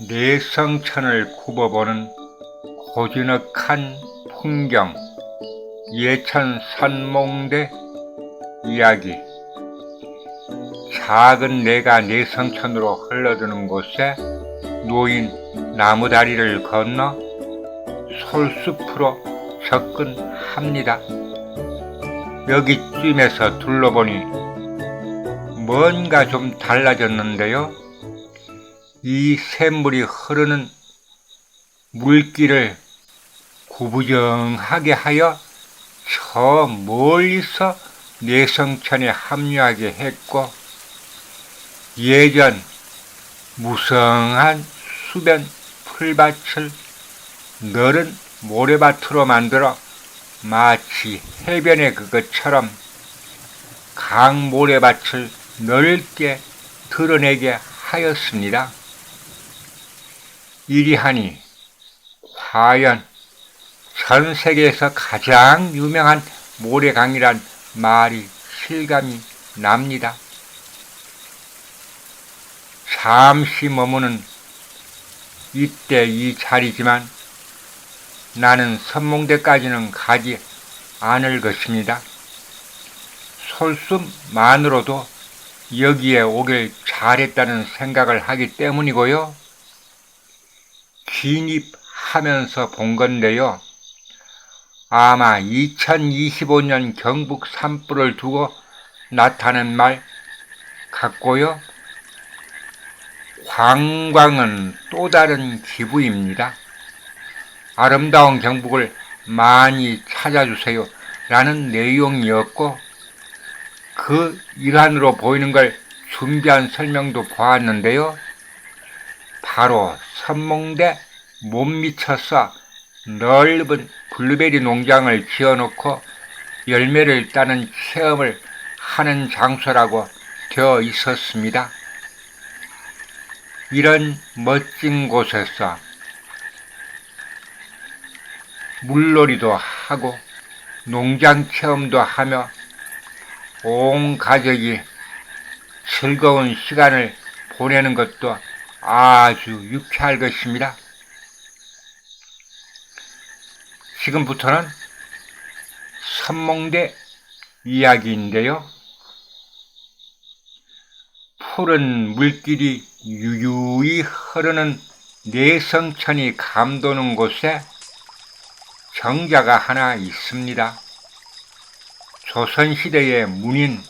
내성천을 굽어보는 고즈넉한 풍경 예천 선몽대 이야기 작은 내가 내성천으로 흘러드는 곳에 놓인 나무다리를 건너 솔숲으로 접근합니다. 여기쯤에서 둘러보니 뭔가 좀 달라졌는데요. 이 샘물이 흐르는 물길을 구부정하게 하여 저 멀리서 내성천에 합류하게 했고 예전 무성한 수변 풀밭을 너른 모래밭으로 만들어 마치 해변의 그것처럼 강 모래밭을 넓게 드러내게 하였습니다. 이리하니 과연 전 세계에서 가장 유명한 모래강이란 말이 실감이 납니다. 잠시 머무는 이때 이 자리지만 나는 선몽대까지는 가지 않을 것입니다. 솔숨만으로도 여기에 오길 잘했다는 생각을 하기 때문이고요. 진입하면서 본 건데요. 아마 2025년 경북 산불을 두고 나타난 말 같고요. 관광은 또 다른 기부입니다. 아름다운 경북을 많이 찾아주세요. 라는 내용이었고, 그 일환으로 보이는 걸 준비한 설명도 보았는데요. 바로 선몽대 못 미쳐서 넓은 블루베리 농장을 지어놓고 열매를 따는 체험을 하는 장소라고 되어 있었습니다. 이런 멋진 곳에서 물놀이도 하고 농장 체험도 하며 온 가족이 즐거운 시간을 보내는 것도 아주 유쾌할 것입니다. 지금부터는 선몽대 이야기인데요. 푸른 물길이 유유히 흐르는 내성천이 감도는 곳에 정자가 하나 있습니다. 조선시대의 문인